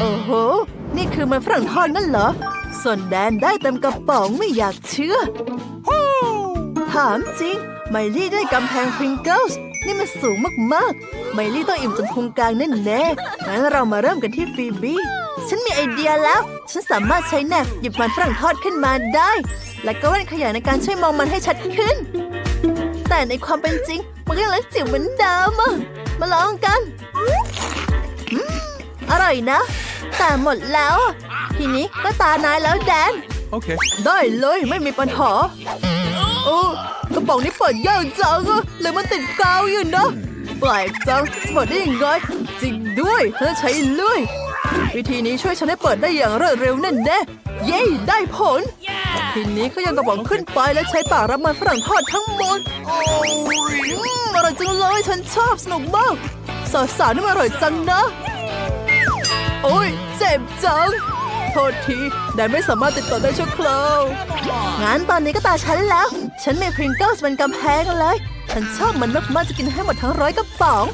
โอ้โห นี่คือมันฝรั่งทอดนั่นเหรอ ส่วนแดนได้เต็มกระป๋องไม่อยากเชื่อ ถามจริง ไมลี่ได้กำแพงพริงเกิลส์นี่มันสูงมากๆ ไมลี่ต้องอิ่มจนพุงกลางแน่แน่ๆงั้นเรามาเริ่มกันที่ฟีบี้ ฉันมีไอเดียแล้ว ฉันสามารถใช้แนบหยิบมันฝรั่งทอดขึ้นมาได้ และก็แว่นขยายในการช่วยมองมันให้ชัดขึ้น แต่ในความเป็นจริง มันก็ยังเล็กจิ๋วเหมือนเดิมอะมาลองกัน อืมอร่อยนะ แต่หมดแล้วอะทีนี้ก็ตานายแล้วแดน Okay. ได้เลยไม่มีปัญหาโอ้กระป๋องนี้เปิดยากจังอะเลยมันติดกาวอยู่นะแปลกจังจะเปิดได้ยังไงจริงด้วยเธอใช้เลื่อยวิธีนี้ช่วยฉันให้เปิดได้อย่างรวดเร็วแน่แน่ๆเย้ได้ผล ทีนี้ก็ยังกระป๋องขึ้นไปและใช้ปากรับมันฝรั่งทอดทั้งหมดอืมอร่อยจังเลยฉันชอบสนุกมากสาวสาวนี่มันอร่อยจังนะ โอ้ยเจ็บจัง โทษทีแดนไม่สามารถติดต่อได้ชั่วคราวงั้นตอนนี้ก็ตาฉันแล้ว ฉันมีพริงเกิลส์เป็นกำแพงเลย ฉันชอบมันมากๆจะกินให้หมดทั้งร้อยกระป๋อง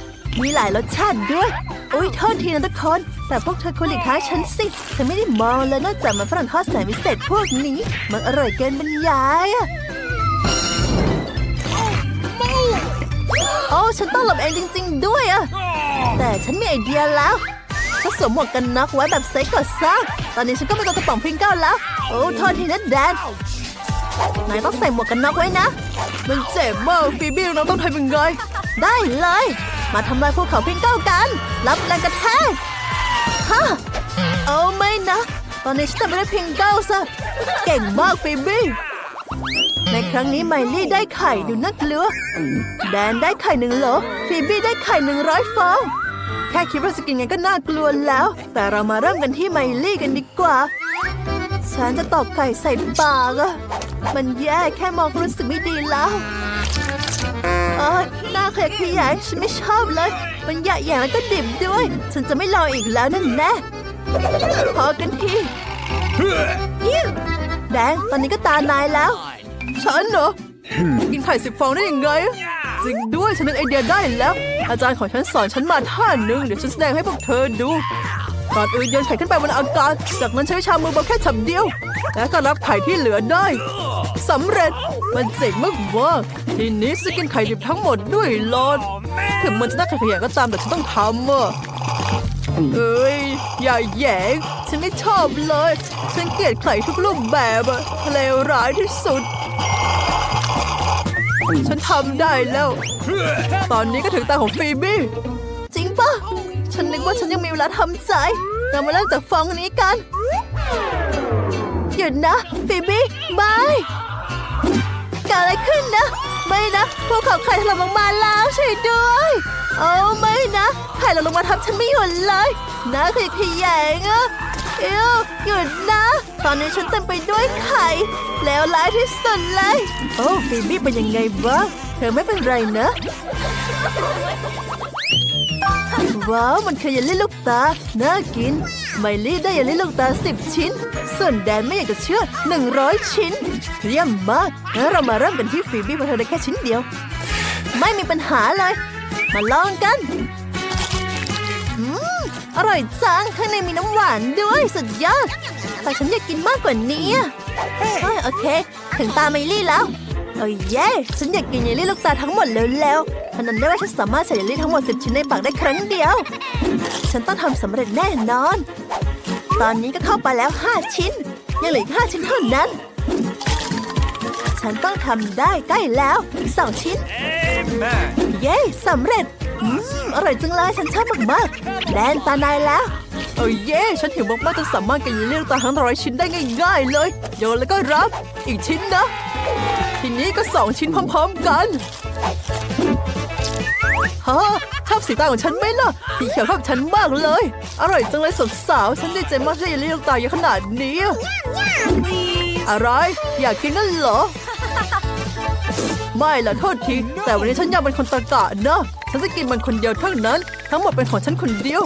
มีหลายรสชาติด้วยโอ้ยโทษทีนะทุกคน แต่พวกเธอควรหลีกทางให้ฉันสิฉันไม่ได้มองเลยนอกจากมันฝรั่งทอดแสนพิเศษพวกนี้ มันอร่อยเกินบรรยายอะโอ้ฉันต้องหลบเองจริง ๆ ด้วยอะแต่ฉันมีไอเดียแล้ว ฉันสวมหมวกกันน็อกไว้แบบเซ็กก่อนซะตอนนี้ฉันก็มีกระป๋องพิงเกิลแล้ว โอ้โทษทีนะแดนนายต้องใส่หมวกกันน็อกไว้นะ มันเจ็บมากฟีบี้เราต้องทำยังไง ได้เลย มาทำลายภูเขาพิงเกิลกัน รับแรงกระแทกฮะเอาไม่นะ ตอนนี้ฉันทำไม่ได้พิงเกิลซะ เก่งมากฟีบี้ในครั้งนี้ไมลี่ได้ไข่ดูน่ากลัวแดนได้ไข่หนึ่งโหลฟีบี้ได้ไข่หนึ่งร้อยฟอง แค่คิดว่าจะกินไงก็น่ากลัวแล้ว แต่เรามาเริ่มกันที่ไมลี่กันดีกว่า ฉันจะตอกไก่ใส่ปากอะมันแย่แค่มองรู้สึกไม่ดีแล้วอ้หน้าขยะขยายฉันไม่ชอบเลย มันแย่แย่แล้วก็ดิบด้วย ฉันจะไม่รออีกแล้วนั่นแน่พอกันทีแดงตอนนี้ก็ตานายแล้ว ฉันเหรอกินไข่สิบฟองได้ยังไง จริงด้วยฉันนึกไอเดียได้แล้ว อาจารย์ของฉันสอนฉันมาท่าหนึ่งเดี๋ยวฉันแสดงให้พวกเธอดู ก่อนอื่นโยนไข่ขึ้นไปบนอากาศจากนั้นใช้ชามือเบาแค่ฉับเดียว แล้วก็รับไข่ที่เหลือได้สำเร็จมันเจ๋งมากว่าทีนี้จะกินไข่ดิบทั้งหมดด้วยหลอดถึงมันจะน่าขยะก็ตามแต่ฉันต้องทำอะเอ้ยอย่าแยงฉันไม่ชอบเลย ฉันเกลียดไข่ทุกรูปแบบอะเลวร้ายที่สุด ฉันทำได้แล้ว ตอนนี้ก็ถึงตาของฟีบี้ จริงปะฉันนึกว่าฉันยังมีเวลาทำใจเรามาเริ่มจากฟองนี้กัน หยุดนะฟีบี้บายเกิดอะไรขึ้นนะ ไม่นะพวกเขาไข่ถล่มลงมาแล้วช่วยด้วยเอาไม่นะไข่หล่นลงมาทับฉันไม่หยุดเลยนะขยะแขยงอะเอวหยุดนะ ตอนนี้ฉันเต็มไปด้วยไข่แล้วร้ายที่สุดเลย โอ้ฟีบี้เป็นยังไงบ้างเธอไม่เป็นไรนะว้าวมันคือเยลลี่ลูกตา น่ากิน ไมลี่ได้เยลลี่ลูกตา 10 ชิ้น ส่วนแดนไม่อยากจะเชื่อ 100 ชิ้นเยี่ยมมากงั้นเรามาเริ่มกันที่ฟีบี้เพราะเธอได้แค่ชิ้นเดียว ไม่มีปัญหาเลย มาลองกัน อร่อยจังข้างในมีน้ำหวานด้วยสุดยอด แต่ฉันอยากกินมากกว่านี้อะเฮ้ยโอเค ถึงตาไมลี่แล้วโอ้ยเย้ฉันอยากกินเยลลี่ลูกตาทั้งหมดเร็วๆพนันได้ว่าฉันสามารถใส่เยลลี่ทั้งหมด10ชิ้นในปากได้ครั้งเดียว ฉันต้องทำสำเร็จแน่นอน ตอนนี้ก็เข้าไปแล้ว5ชิ้น ยังเหลืออีก5ชิ้นเท่านั้น ฉันต้องทำได้ใกล้แล้วอีกสองชิ้น Amen. เย้สำเร็จ อืมอร่อยจังเลยฉันชอบมากๆแดนตานายแล้วโอ้ยเย้ฉันหิวมากๆจนสามารถกินเรื่องตาทั้งร้อยชิ้นได้ง่าย ๆ เลยโยนแล้วก็รับ อีกชิ้นนะ ทีนี้ก็สองชิ้นพร้อม ๆ กันฮะชอบสีตาของฉันไหมล่ะสีเขียวเข้ากับฉันมากเลย อร่อยจังเลยสาวๆฉันดีใจมากที่ได้เรียกตาเยอะขนาดนี้ อะไร อยากกินนั่นเหรอ ไม่ละโทษทีแต่วันนี้ฉันอยากเป็นคนตะกะนะ ฉันจะกินมันคนเดียวเท่านั้น ทั้งหมดเป็นของฉันคนเดียว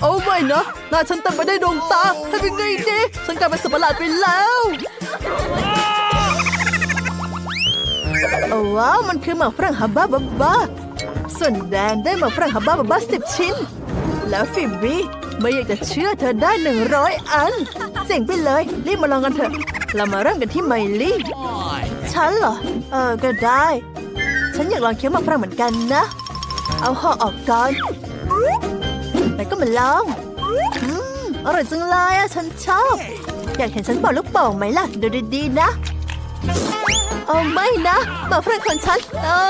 โอ้ไม่นะหน้าฉันเต็มไปได้วยดวงตาทำยังไงดีฉันกลายเป็นสัตว์ประหลาดไปแล้วโอ้ว้าวมันคือหมากฝรั่งฮับบ้าบ้าบ้าส่วนแดนได้หมากฝรั่งฮับบ้าบ้าบ้าสิบชิ้น แล้วฟิบบี้ไม่อยากจะเชื่อเธอได้หนึ่งร้อยอัน เจ๋งไปเลย รีบมาลองกันเถอะ เรามาเริ่มกันที่ไมลี่ ฉันเหรอ เออก็ได้ ฉันอยากลองเคี้ยวมะพร้าวเหมือนกันนะ เอาห่อออกก่อนแล้วก็มาลองอืมอร่อยจังเลยอะฉันชอบ อยากเห็นฉันเป่าลูกโป่งไหมล่ะ ดูดีๆนะเอาไม่นะหมอเพื่อนของฉันเอา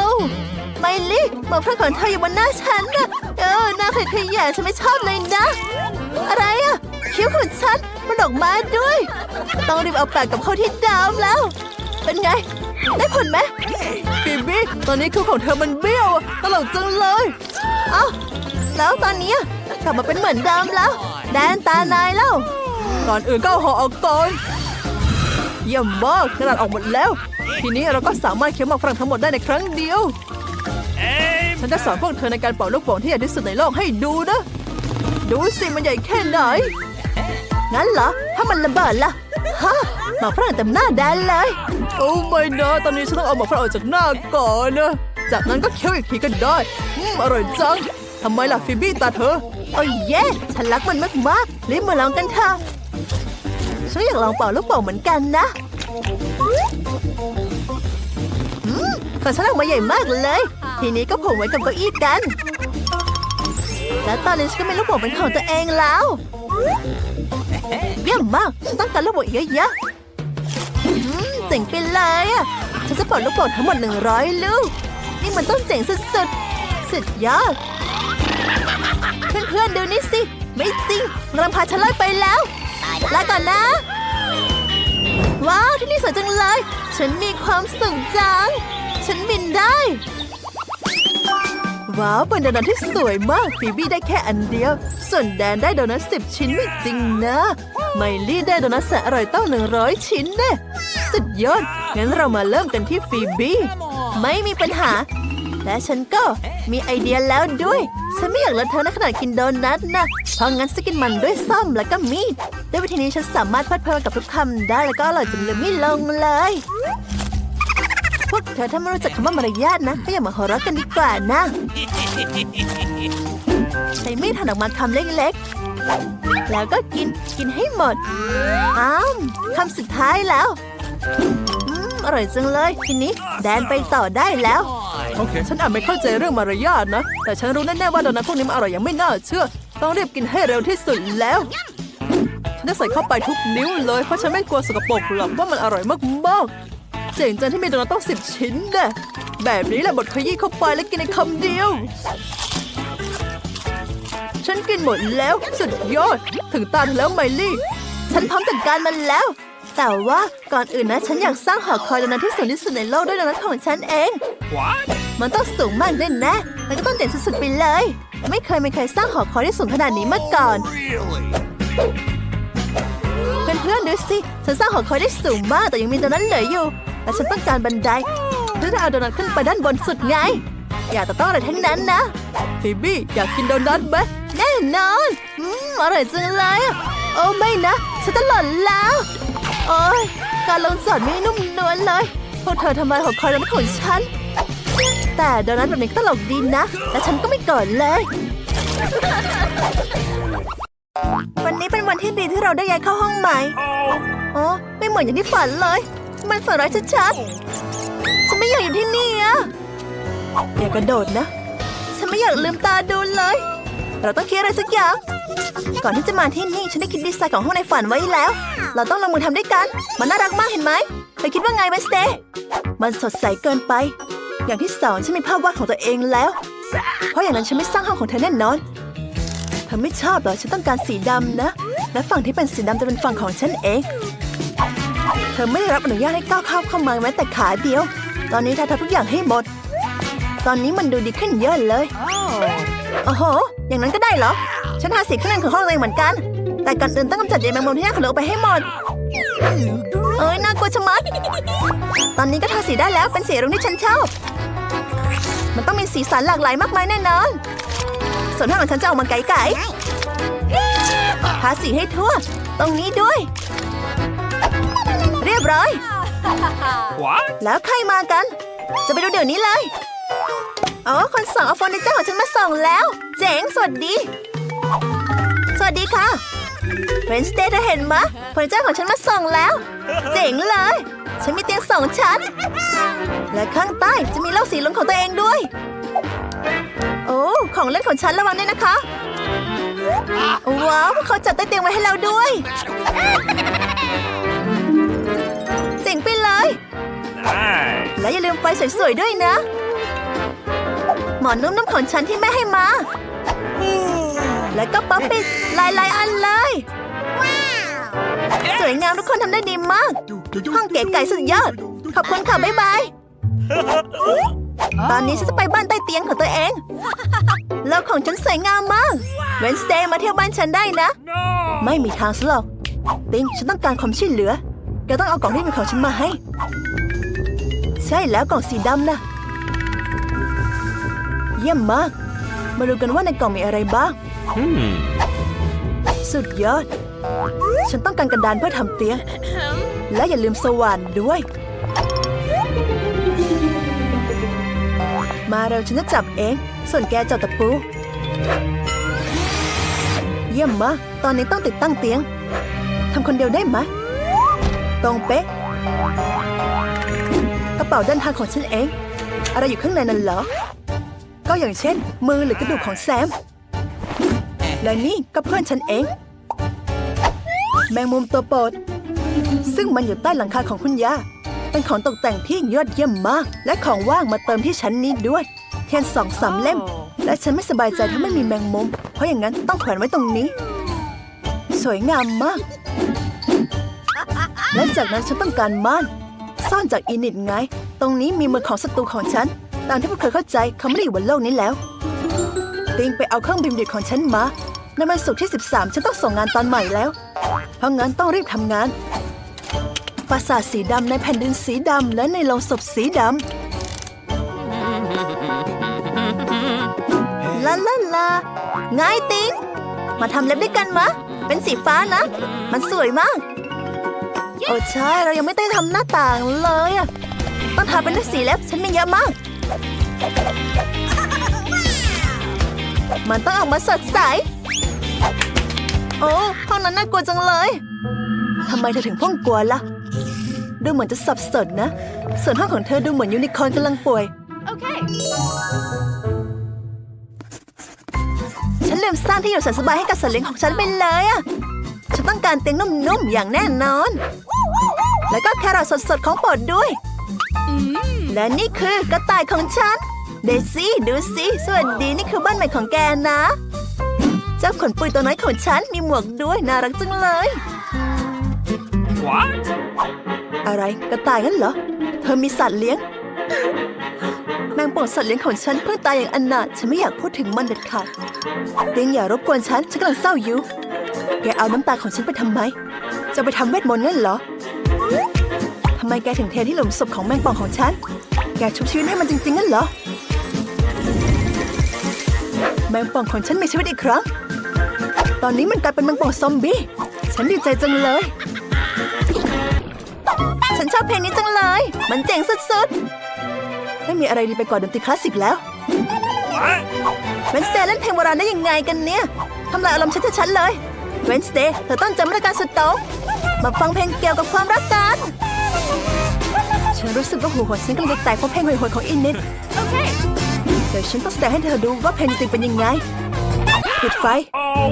ไมลี่หมอเพื่อนของเธออยู่บนหน้าฉันนะเออหน้าขยะฉันไม่ชอบเลยนะ อะไรอะคิ้วของฉันมันออกมาด้วย ต้องรีบเอาแปะกับเข้าที่ดามแล้ว เป็นไง ได้ผลไหมบีบี้ตอนนี้คิ้วของเธอมันเบี้ยวอะตลกจังเลย เอ้า แล้วตอนนี้กลับมาเป็นเหมือนเดิมแล้ว แดนตานายแล้วก่อนอื่นก็เอาห่อออกก่อนเยี่ยมมากกระดาษออกหมดแล้ว ทีนี้เราก็สามารถเคี้ยวหมากฝรั่งทั้งหมดได้ในครั้งเดียว ฉันจะสอนพวกเธอในการเป่าลูกโป่งที่ใหญ่ที่สุดในโลกให้ดูนะ ดูสิมันใหญ่แค่ไหน งั้นเหรอ ถ้ามันระเบิดล่ะ ฮะห มากฝรั่งเต็มหน้าแดนเลย โอ้ไม่นะตอนนี้ฉันต้องเอาหมากฝรั่งออกจากหน้าก่อนนะ จากนั้นก็เคี้ยวอีกทีก็ได้อืมอร่อยจังทำไมล่ะฟิบี้ตาเธอ โอ้ยเย่ฉันรักมันมากๆรีบมาลองกันเถอะฉันอยากลองเป่าลูกโป่งเหมือนกันนะอืมของฉันออกมาใหญ่มากเลย ทีนี้ก็ผงไว้กับเก้าอี้กัน และตอนนี้ฉันก็มีลูกโป่งเป็นของตัวเองแล้ว เยี่ยมมากฉันต้องการลูกโป่งอีกเยอะๆอืมเจ๋งไปเลยอะฉันจะป่าลูกโป่งทั้งหมดหนึ่งร้อยลูก นี่มันต้องเจ๋งสุดๆ สุดยอด เพื่อนๆดูนี่สิ ไม่จริงรำพาฉันไล่ไปแล้วลาก่อนนะ ว้าวที่นี่สวยจังเลย ฉันมีความสุขจัง ฉันบินได้ ว้าวเป็นโดนัทที่สวยมากฟีบี้ได้แค่อันเดียว ส่วนแดนได้โดนัทสิบชิ้นไม่จริงนะ ไมลี่ได้โดนัทแสนอร่อยต้องหนึ่งร้อยชิ้นเน่ สุดยอด งั้นเรามาเริ่มกันที่ฟีบี้ไม่มีปัญหา และฉันก็มีไอเดียแล้วด้วย ฉันไม่อยากเลอะเทอะในขณะกินโดนัทนะ เพราะงั้นจะกินมันด้วยซ่อมแล้วก็มีดด้วยวิธีนี้ฉันสามารถพลิดเพลินกับทุกคำได้แล้วก็อร่อยจนลืมไม่ลงเลย พวกเธอถ้าไม่รู้จักคำว่ามารยาทนะก็อย่ามาหัวเราะกันดีกว่านะ ใช้มีดหั่นออกมาคำเล็กๆ แล้วก็กินกินให้หมด อ้าวคำสุดท้ายแล้ว อืมอร่อยจังเลย ทีนี้แดนไปต่อได้แล้ว โอเค ฉันอาจไม่เข้าใจเรื่องมารยาทนะ แต่ฉันรู้แน่ๆว่าโดนัทพวกนี้มันอร่อยอย่างไม่น่าเชื่อ ต้องรีบกินให้เร็วที่สุดแล้วฉันจะใส่เข้าไปทุกนิ้วเลย เพราะฉันไม่กลัวสกปรกหรอกว่ามันอร่อยมากๆเจ๋งจังที่มีโดนัทต้องสิบชิ้นเน่แบบนี้แหละบดขยี้เข้าไปแล้วกินในคำเดียว ฉันกินหมดแล้วสุดยอด ถึงตาเธอแล้วไมลี่ ฉันพร้อมจัดการมันแล้ว แต่ว่าก่อนอื่นนะฉันอยากสร้างหอคอยโดนัทที่สูงที่สุดในโลกด้วยโดนัทของฉันเอง What? มันต้องสูงมากแน่แน่ๆมันก็ต้องเด่นสุดๆไปเลย ไม่เคยมีใครสร้างหอคอยที่สูงขนาดนี้มาก่อน Really? เพื่อนๆดูสิฉันสร้างหอคอยได้สูงมากแต่ยังมีโดนัทเหลืออยู่แต่ฉันต้องการบันไดเพื่อจะเอาโดนัทขึ้นไปด้านบนสุดไง อย่าแต่ต้องอะไรทั้งนั้นนะฟิบี้อยากกินโดนัทไหมแน่นอน อืมอร่อยจังเลยอะโอ้ไม่นะฉันจะหล่นแล้ว โอ้ยการลงสอนไม่นุ่มนวลเลย พวกเธอทำลายหอคอยโดนัทของฉัน แต่โดนัทแบบนี้ก็ตลกดีนะ และฉันก็ไม่โกรธเลย วันนี้เป็นวันที่ดีที่เราได้ย้ายเข้าห้องใหม่ อ๋อ ไม่เหมือนอย่างที่ฝันเลย มันฝันร้ายชัดๆ ฉันไม่อยากอยู่ที่นี่อะอย่ากระโดดนะ ฉันไม่อยากลืมตาดูเลย เราต้องคิดอะไรสักอย่าง ก่อนที่จะมาที่นี่ฉันได้คิดดีไซน์ของห้องในฝันไว้แล้ว เราต้องลงมือทำด้วยกัน มันน่ารักมากเห็นไหมเธอคิดว่าไงเวนสเตย์มันสดใสเกินไป อย่างที่สองฉันมีภาพวาดของตัวเองแล้ว เพราะอย่างนั้นฉันไม่สร้างห้องของเธอแน่นอนเธอไม่ชอบเหรอฉันต้องการสีดำนะ และฝั่งที่เป็นสีดำจะเป็นฝั่งของฉันเอง เธอไม่ได้รับอนุญาตให้ก้าวเข้าเข้ามาแม้แต่ขาเดียว ตอนนี้เธอทำทุกอย่างให้หมด ตอนนี้มันดูดีขึ้นเยอะเลยโอ้โห อย่างนั้นก็ได้เหรอ ฉันทาสีข้างในของห้องตัวเองเหมือนกัน แต่ก่อนอื่นต้องกำจัดใยแมงมุมที่หน้าของเราออกไปให้หมด เอ้ยน่ากลัวชะมัด ตอนนี้ก็ทาสีได้แล้วเป็นสีรุ้งที่ฉันชอบ มันต้องมีสีสันหลากหลายมากมายแน่นอน ส่วนห้องของฉันจะออกมาไก่ๆทาสีให้ทั่ว ตรงนี้ด้วย เรียบร้อย what? แล้วใครมากัน จะไปดูเดี๋ยวนี้เลย อ๋อคนส่งเอาเฟอร์นิเจอร์ของฉันมาส่งแล้ว เจ๋งสวัสดี สวัสดีค่ะเวนสเตย์เธอเห็นมะเฟอร์นิเจอร์ของฉันมาส่งแล้ว เจ๋งเลย ฉันมีเตียงสองชั้น และข้างใต้จะมีเล่าสีลงของตัวเองด้วย โอ้ของเล่นของฉันระวังด้วยนะคะ ว้าวพวกเขาจัดใต้เตียงไว้ให้เราด้วยเจ๋งไปเลย Nice. และอย่าลืมไฟสวยๆด้วยนะ หมอนนุ่มๆของฉันที่แม่ให้มา และก็ป๊อปปิดหลายๆอันเลย สวยงามทุกคนทำได้ดีมาก ห้องเก๋ไก่สุดยอด ขอบคุณค่ะ บ๊ายบาย ตอนนี้ฉันจะไปบ้านใต้เตียงของตัวเอง แล้วของฉันสวยงามมาก เวนสเ a ย์มาเที่ยวบ้านฉันได้นะ ไม่มีทางซะหรอกติงฉันต้องการความช่วยเหลือแกต้องเอากล่องที่เป็นของฉันมาให้ ใช่แล้วกล่องสีดำนะ เยี่ยมมาก มาดูกันว่าในกล่องมีอะไรบ้าง Hmm. สุดยอด ฉันต้องการกระดานเพื่อทำเตียง และอย่าลืมสว่านด้วย มาเร็วฉันจะจับเอง ส่วนแกจับตะปู เยี่ยมมาก ตอนนี้ต้องติดตั้งเตียง ทำคนเดียวได้ไหม ตรงเป๊ะ กระเป๋าเดินทางของฉันเอง อะไรอยู่ข้างในนั้นเหรอ ก็อย่างเช่น มือหรือกระดูกของแซม และนี่ก็เพื่อนฉันเอง แมงมุมตัวโปรด ซึ่งมันอยู่ใต้หลังคาของคุณย่า เป็นของตกแต่งที่ยอดเยี่ยมมาก และของว่างมาเติมที่ชั้นนี้ด้วย เทียนสองสามเล่ม และฉันไม่สบายใจถ้าไม่มีแมงมุม เพราะอย่างนั้นต้องแขวนไว้ตรงนี้ สวยงามมาก และจากนั้นฉันต้องการม่านซ่อนจากอินิดไง ตรงนี้มีมือของศัตรูของฉัน ตามที่พวกเธอเข้าใจเขาไม่ได้อยู่บนโลกนี้แล้ว ติงไปเอาเครื่องบินดิบของฉันมาในวันศุกร์ที่ 13 ฉันต้องส่งงานตอนใหม่แล้ว เพราะงั้นต้องรีบทำงาน ปราสาทสีดำในแผ่นดินสีดำและในโลงศพสีดำลาลาลาไงติง มาทำเล็บด้วยกันมะ เป็นสีฟ้านะ มันสวยมาก โอ้ใช่ เรายังไม่ได้ทำหน้าต่างเลยอะต้องทาเป็นสีเล็บฉันมีเยอะมาก มันต้องออกมาสดใส โอ้ห้องนั้นน่ากลัวจังเลย ทำไมเธอถึงพ่องกลัวล่ะ ดูเหมือนจะสับสนนะ ส่วนห้องของเธอดูเหมือนยูนิคอร์นกำลังป่วย Okay. ฉันลืมสร้างที่อยู่แสนสบายให้กับสัตว์เลี้ยงของฉันไปเลยอะฉันต้องการเตียงนุ่มๆ อย่างแน่นอน แล้วก็แครอทสดๆ ของโปรดด้วย และนี่คือกระต่ายของฉัน เดซี่ดูสิสวัสดีนี่คือบ้านใหม่ของแกนะ เจ้าขนปุยตัวน้อยของฉันมีหมวกด้วยน่ารักจังเลย What? อะไรกระต่ายงั้นเหรอ เธอมีสัตว์เลี้ยง แมงป่องสัตว์เลี้ยงของฉันเพิ่งตายอย่างอนาถฉันไม่อยากพูดถึงมันเด็ดขาดเตียงอย่ารบกวนฉันฉันกำลังเศร้าอยู่ แกเอาน้ำตาของฉันไปทำไม จะไปทำเวทมนต์งั้นเหรอทำไมแกถึงเทที่หลุมศพของแมงป่องของฉัน แกชุบชีวิตให้มันจริงๆงั้นเหรอ แมงป่องของฉันมีชีวิตอีกครั้ง ตอนนี้มันกลายเป็นแมงป่องซอมบี้ ฉันดีใจจังเลย ฉันชอบเพลงนี้จังเลย มันเจ๋งสุดๆ ไม่มีอะไรดีไปกว่าดนตรีคลาสสิกแล้วเวนสเตย์เล่นเพลงโบราณได้ยังไงกันเนี่ยทำลายอารมณ์ฉันชัดๆเลย เวนสเตย์เธอต้องจำมาตรการสุดโต่งมาฟังเพลงเกี่ยวกับความรักกัน ฉันรู้สึกว่าหัวหัวฉันกำลังจะแตกเพราะเพลงห่วยๆของอินเน็ต Okay. เดี๋ยวฉันต้องแสดงให้เธอดูว่าเพลงจริงๆเป็นยังไงปิดไฟ Oh.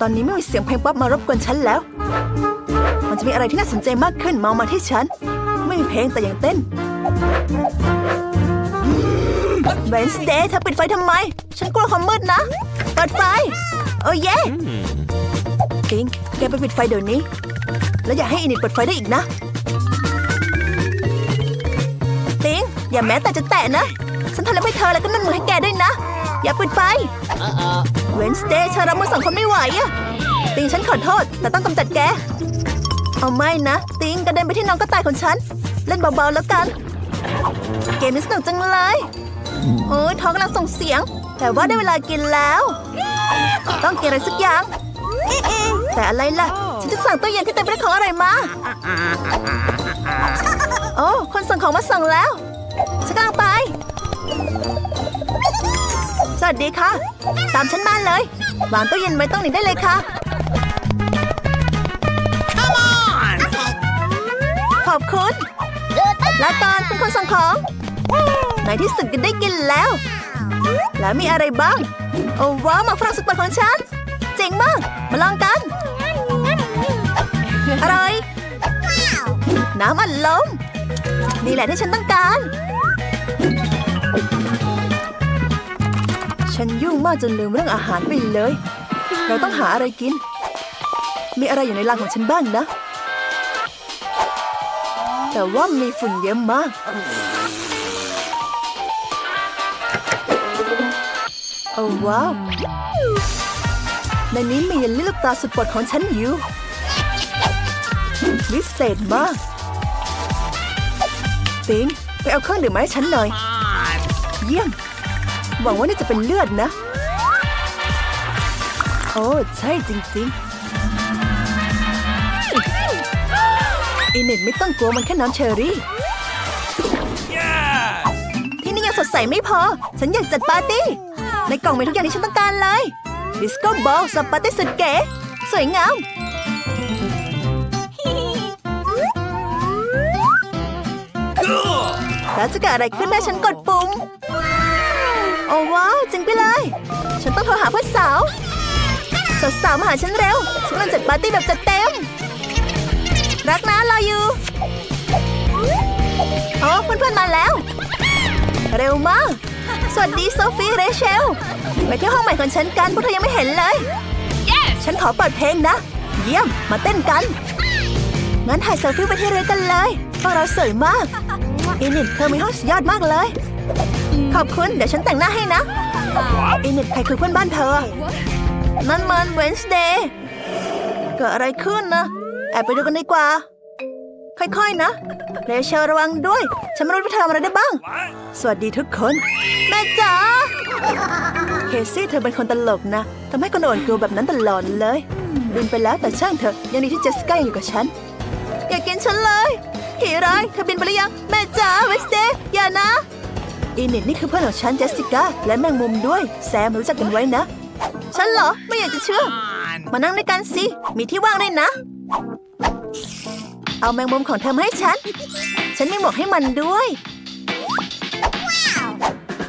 ตอนนี้ไม่มีเสียงเพลงป๊อปมารบกวนฉันแล้ว มันจะมีอะไรที่น่าสนใจมากขึ้นมองมาที่ฉัน ไม่มีเพลงแต่ยังเต้นเวนสเดย์เธอปิดไฟทำไม ฉันกลัวความมืดนะ เปิดไฟ โอ้เย่ติงแกไปปิดไฟเดี๋ยวนี้ แล้วอย่าให้อินิดเปิดไฟได้อีกนะ ติง อย่าแม้แต่จะแตะนะ ฉันทำแล้วให้เธอแล้วก็นั่นมือให้แกด้วยนะ อย่าปิดไฟ เวนสเดย์ฉันรับมือสังคมไม่ไหวอะติงฉันขอโทษ แต่ต้องกำจัดแก เอาไม่นะ ติงกระเด็นไปที่น้องกระต่ายของฉัน เล่นเบาๆแล้วกัน เกมนี้สนุกจังเลย โอ้ยท้องกำลังส่งเสียง แต่ว่าได้เวลากินแล้ว ต้องกินอะไรสักอย่าง แต่อะไรล่ะ ฉันจะสั่งตู้เย็นที่เต็มไปด้วยของอร่อยมา โอ้คนส่งของมาส่งแล้วฉันกำลังไป สวัสดีค่ะ ตามฉันมาเลย วางตู้เย็นไว้ตรงนี้ได้เลยค่ะ ขอบคุณลาตอนเป็นคนส่งของในที่สุดก็ได้กินแล้ว แล้วมีอะไรบ้าง โอ้ว้าวหมาฝรั่งสุดโปรดของฉัน เจ๋งมาก มาลองกัน อร่อย น้ำอัดลม นี่แหละที่ฉันต้องการ ฉันยุ่งมากจนลืมเรื่องอาหารไปเลย เราต้องหาอะไรกิน มีอะไรอยู่ในรังของฉันบ้างนะ แต่ว่ามีฝุ่นเยอะมาก โอ้ว้าวในนี้มีเยลลี่ลูกตาสุดโปรดของฉันอยู่วิเศษมาก ติงไปเอาเครื่องดื่มมาให้ฉันหน่อย เยี่ยม หวังว่านี่จะเป็นเลือดนะ โอ้ใช่จริงๆอินเน็ตไม่ต้องกลัวมันแค่น้ำเชอรี่ Yes! ที่นี่ยังสดใสไม่พอ ฉันอยากจัดปาร์ตี้ ในกล่องมีทุกอย่างที่ฉันต้องการเลย ดิสโก้บอลสับปาร์ตี้สุดเก๋สวยงาม แล้วจะเกิดอะไรขึ้นถ้าฉันกดปุ่ม โอ้ว้าวจริงไปเลย ฉันต้องโทรหาเพื่อนสาว สาวๆมาหาฉันเร็ว ฉันกำลังจัดปาร์ตี้แบบจัดเต็ม รักนะรออยู่โอ้เพื่อนๆมาแล้ว เร็วมาก สวัสดีโซฟีเรเชล ไปที่ห้องใหม่ของฉันกันพวกเธอยังไม่เห็นเลย ฉันขอเปิดเพลงนะ เยี่ยม มาเต้นกัน งั้นถ่ายเซลฟี่ไปที่เรือกันเลยพวกเราสวยมาก อินิดเธอมีห้องสุดยอดมากเลย ขอบคุณ เดี๋ยวฉันแต่งหน้าให้นะอินิดใครคือเพื่อนบ้านเธอ นั่นมันเวนส์เดย์เกิดอะไรขึ้นนะ แอบไปดูกันดีกว่า ค่อยๆนะเรเชลระวังด้วย ฉันไม่รู้ว่าเธอทำอะไรได้บ้าง สวัสดีทุกคน แม่จ๋า เคซี่เธอเป็นคนตลกนะทำให้คนอ่อนกลัวแบบนั้นตลอดเลยลืมไปแล้วแต่ช่างเถอะยังดีที่เจสก้ายังอยู่กับฉัน อย่ากินฉันเลย ผีร้ายเธอบินไปหรือยัง แม่จ๋าเวสเดย์อย่านะ อีนิดนี่คือเพื่อนของฉันเจสสิก้าและแมงมุมด้วย แซมรู้จักกันไว้นะ ฉันเหรอไม่อยากจะเชื่อ มานั่งด้วยกันสิ มีที่ว่างด้วยนะ เอาแมงมุมของเธอมาให้ฉัน ฉันมีหมวกให้มันด้วย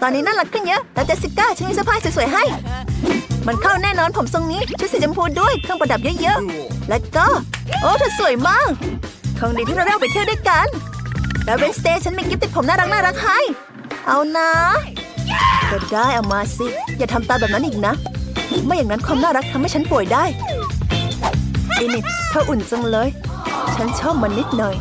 ตอนนี้น่ารักขึ้นเยอะแล้วเจสสิก้าฉันมีเสื้อผ้าสวยๆให้ มันเข้าแน่นอนผมทรงนี้ชุดสีชมพูด้วยเครื่องประดับเยอะๆ และก็ โอ้เธอสวยมาก คงดีที่เราได้ไปเที่ยวด้วยกันแล้วเวนสเตย์ฉันมีกิฟต์ติดผมน่ารักน่ารักให้ เอานะก็ได้เอามาสิ อย่าทำตาแบบนั้นอีกนะ ไม่อย่างนั้นความน่ารักทำให้ฉันป่วยได้อินิดเธออุ่นจังเลย ฉันชอบมันนิดหน่อย